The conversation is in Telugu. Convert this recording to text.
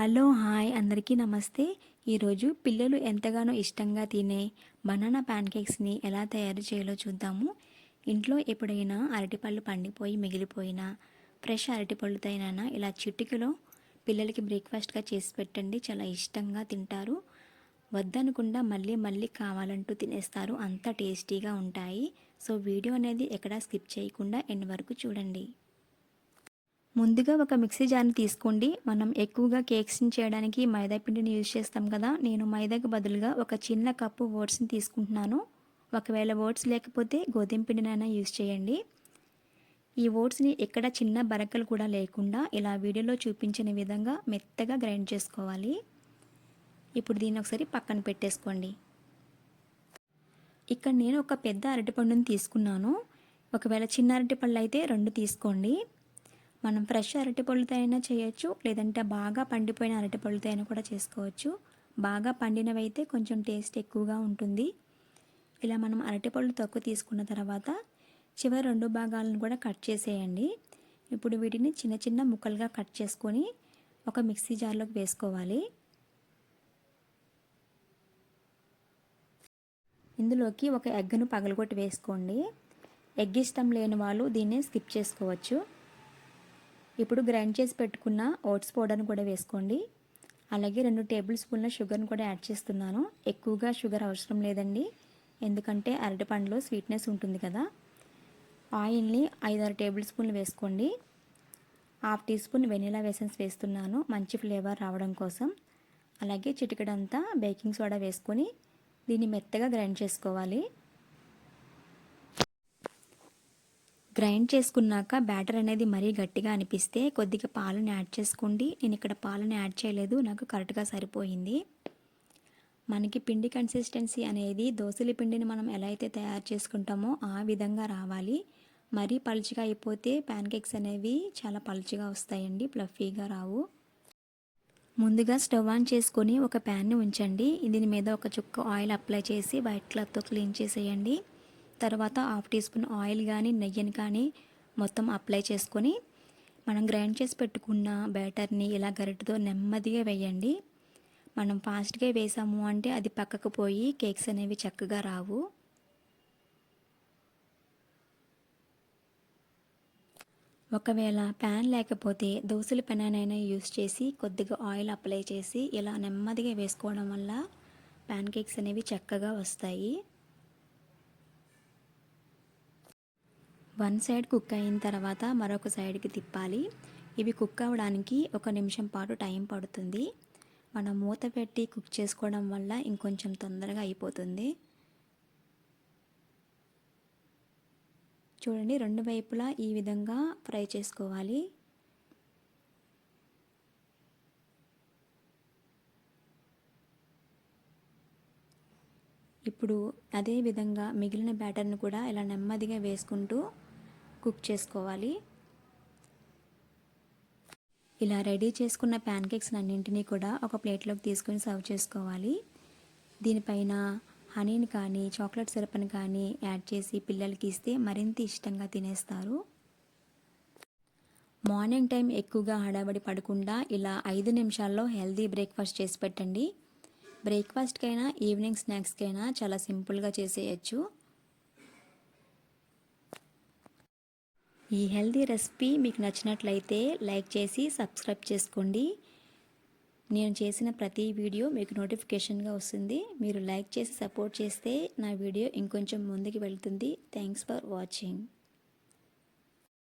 Hello hi. అందరికీ నమస్తే. ఈరోజు పిల్లలు ఎంతగానో ఇష్టంగా తినే బనానా ప్యాన్ కేక్స్ని ఎలా తయారు చేయాలో చూద్దాము. ఇంట్లో ఎప్పుడైనా అరటిపళ్ళు పండిపోయి మిగిలిపోయినా ఫ్రెష్ అరటిపళ్ళుతోనైనా ఇలా చిటికలో పిల్లలకి బ్రేక్ఫాస్ట్గా చేసి పెట్టండి. చాలా ఇష్టంగా తింటారు. వద్దనకుండా మళ్ళీ మళ్ళీ కావాలంటూ తినేస్తారు. అంత టేస్టీగా ఉంటాయి. సో వీడియో అనేది ఎక్కడా స్కిప్ చేయకుండా ఎండ్ వరకు చూడండి. ముందుగా ఒక మిక్సీ జార్ని తీసుకోండి. మనం ఎక్కువగా కేక్స్ని చేయడానికి మైదా పిండిని యూజ్ చేస్తాం కదా. నేను మైదాకు బదులుగా ఒక చిన్న కప్పు ఓట్స్ని తీసుకుంటున్నాను. ఒకవేళ ఓట్స్ లేకపోతే గోధుమ పిండినైనా యూజ్ చేయండి. ఈ ఓట్స్ని ఎక్కడ చిన్న బరకలు కూడా లేకుండా ఇలా వీడియోలో చూపించిన విధంగా మెత్తగా గ్రైండ్ చేసుకోవాలి. ఇప్పుడు దీన్ని ఒకసారి పక్కన పెట్టేసుకోండి. ఇక్కడ నేను ఒక పెద్ద అరటిపండుని తీసుకున్నాను. ఒకవేళ చిన్న అరటిపళ్ళు అయితే రెండు తీసుకోండి. మనం ఫ్రెష్ అరటిపళ్ళతో అయినా చేయొచ్చు. లేదంటే బాగా పండిపోయిన అరటిపళ్ళతో అయినా కూడా చేసుకోవచ్చు. బాగా పండినవైతే కొంచెం టేస్ట్ ఎక్కువగా ఉంటుంది. ఇలా మనం అరటిపళ్ళు తక్కువ తీసుకున్న తర్వాత చివరి రెండు భాగాలను కూడా కట్ చేసేయండి. ఇప్పుడు వీటిని చిన్న చిన్న ముక్కలుగా కట్ చేసుకొని ఒక మిక్సీ జార్లోకి వేసుకోవాలి. ఇందులోకి ఒక ఎగ్ను పగలగొట్టి వేసుకోండి. ఎగ్ ఇష్టం లేని వాళ్ళు దీన్ని స్కిప్ చేసుకోవచ్చు. ఇప్పుడు గ్రైండ్ చేసి పెట్టుకున్న ఓట్స్ పౌడర్ని కూడా వేసుకోండి. అలాగే రెండు టేబుల్ స్పూన్ల షుగర్ని కూడా యాడ్ చేస్తున్నాను. ఎక్కువగా షుగర్ అవసరం లేదండి. ఎందుకంటే అరటిపండులో స్వీట్నెస్ ఉంటుంది కదా. ఆయిల్ని ఐదారు టేబుల్ స్పూన్లు వేసుకోండి. హాఫ్ టీ స్పూన్ వెనీలా వేసన్స్ వేస్తున్నాను. మంచి ఫ్లేవర్ రావడం కోసం. అలాగే చిటికడంతా బేకింగ్ సోడా వేసుకొని దీన్ని మెత్తగా గ్రైండ్ చేసుకోవాలి. గ్రైండ్ చేసుకున్నాక బ్యాటర్ అనేది మరీ గట్టిగా అనిపిస్తే కొద్దిగా పాలను యాడ్ చేసుకోండి. నేను ఇక్కడ పాలను యాడ్ చేయలేదు నాకు కరెక్ట్గా సరిపోయింది. మనకి పిండి కన్సిస్టెన్సీ అనేది దోశల పిండిని మనం ఎలా అయితే తయారు చేసుకుంటామో ఆ విధంగా రావాలి. మరీ పలుచగా అయిపోతే ప్యాన్ కేక్స్ అనేవి చాలా పలుచగా వస్తాయండి ప్లఫీగా రావు. ముందుగా స్టవ్ ఆన్ చేసుకొని ఒక ప్యాన్ని ఉంచండి. దీని మీద ఒక చుక్క ఆయిల్ అప్లై చేసి వైట్ క్లాత్తో క్లీన్ చేసేయండి. తర్వాత హాఫ్ టీ స్పూన్ ఆయిల్ కానీ నెయ్యిని కానీ మొత్తం అప్లై చేసుకొని మనం గ్రైండ్ చేసి పెట్టుకున్న బ్యాటర్ని ఇలా గరిటతో నెమ్మదిగా వేయండి. మనం ఫాస్ట్గా వేసాము అంటే అది పక్కకు పోయి కేక్స్ అనేవి చక్కగా రావు. ఒకవేళ ప్యాన్ లేకపోతే దోశల పెనానైనా యూస్ చేసి కొద్దిగా ఆయిల్ అప్లై చేసి ఇలా నెమ్మదిగా వేసుకోవడం వల్ల ప్యాన్ కేక్స్ అనేవి చక్కగా వస్తాయి. వన్ సైడ్ కుక్ అయిన తర్వాత మరొక సైడ్కి తిప్పాలి. ఇవి కుక్ అవ్వడానికి ఒక నిమిషం పాటు టైం పడుతుంది. మనం మూత పెట్టి కుక్ చేసుకోవడం వల్ల ఇంకొంచెం తొందరగా అయిపోతుంది. చూడండి రెండు వైపులా ఈ విధంగా ఫ్రై చేసుకోవాలి. ఇప్పుడు అదే విధంగా మిగిలిన బ్యాటర్ని కూడా ఇలా నెమ్మదిగా వేసుకుంటూ కుక్ చేసుకోవాలి. ఇలా రెడీ చేసుకున్న ప్యాన్ కేక్స్ అన్నింటినీ కూడా ఒక ప్లేట్లోకి తీసుకొని సర్వ్ చేసుకోవాలి. దీనిపైన హనీని కానీ చాక్లెట్ సిరప్ని కానీ యాడ్ చేసి పిల్లలకి ఇస్తే మరింత ఇష్టంగా తినేస్తారు. మార్నింగ్ టైం ఎక్కువగా హడాబడి పడకుండా ఇలా ఐదు నిమిషాల్లో హెల్దీ బ్రేక్ఫాస్ట్ చేసి పెట్టండి. బ్రేక్ఫాస్ట్కైనా ఈవినింగ్ స్నాక్స్కైనా చాలా సింపుల్గా చేసేయచ్చు. ఈ హెల్దీ రెసిపీ మీకు నచ్చినట్లయితే లైక్ చేసి సబ్స్క్రైబ్ చేసుకోండి. నేను చేసిన ప్రతి వీడియో మీకు నోటిఫికేషన్గా వస్తుంది. మీరు లైక్ చేసి సపోర్ట్ చేస్తే నా వీడియో ఇంకొంచెం ముందుకు వెళ్తుంది. Thanks for watching.